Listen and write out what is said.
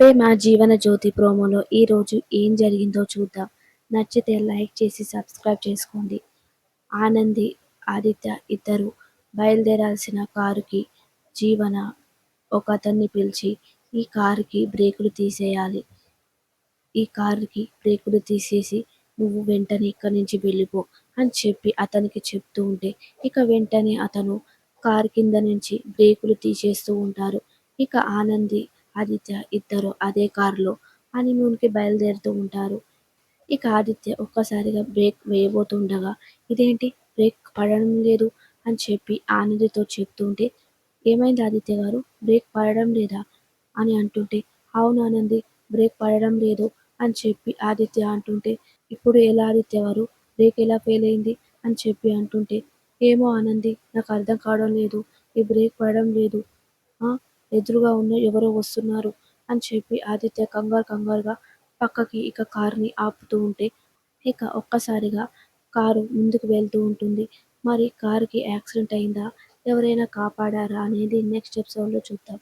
ఆపే మా జీవన జ్యోతి ప్రోమోలో ఈరోజు ఏం జరిగిందో చూద్దాం. నచ్చితే లైక్ చేసి సబ్స్క్రైబ్ చేసుకోండి. ఆనంది ఆదిత్య ఇద్దరు బయలుదేరాల్సిన కారుకి జీవన ఒక అతన్ని పిలిచి ఈ కారుకి బ్రేకులు తీసేయాలి. ఈ కారుకి బ్రేకులు తీసేసి నువ్వు వెంటనే ఇక్కడి నుంచి వెళ్ళిపో అని చెప్పి అతనికి చెప్తూ ఉంటే ఇక వెంటనే అతను కారు కింద నుంచి బ్రేకులు తీసేస్తూ ఉంటారు. ఇక ఆనంది ఆదిత్య ఇద్దరు అదే కారులో హనీమూన్కి బయలుదేరుతూ ఉంటారు. ఇక ఆదిత్య ఒక్కసారిగా బ్రేక్ వేయబోతుండగా ఇదేంటి? బ్రేక్ పడడం లేదు అని చెప్పి ఆనందితో చెప్తుంటే ఏమైంది ఆదిత్య గారు? బ్రేక్ పడడం లేదా? అని అంటుంటే అవును ఆనంది బ్రేక్ పడడం లేదు అని చెప్పి ఆదిత్య అంటుంటే ఇప్పుడు ఎలా ఆదిత్య గారు? బ్రేక్ ఎలా ఫెయిల్ అయింది? అని చెప్పి అంటుంటే ఏమో ఆనంది నాకు అర్థం కావడం లేదు. ఈ బ్రేక్ పడడం లేదు. ఎదురుగా ఉన్న ఎవరో వస్తున్నారు అని చెప్పి ఆదిత్య కంగారు కంగారుగా పక్కకి ఇక కారుని ఆపుతూ ఉంటే ఇక ఒక్కసారిగా కారు ముందుకు వెళ్తూ ఉంటుంది. మరి కారుకి యాక్సిడెంట్ అయిందా? ఎవరైనా కాపాడారా? అనేది నెక్స్ట్ ఎపిసోడ్లో చూద్దాం.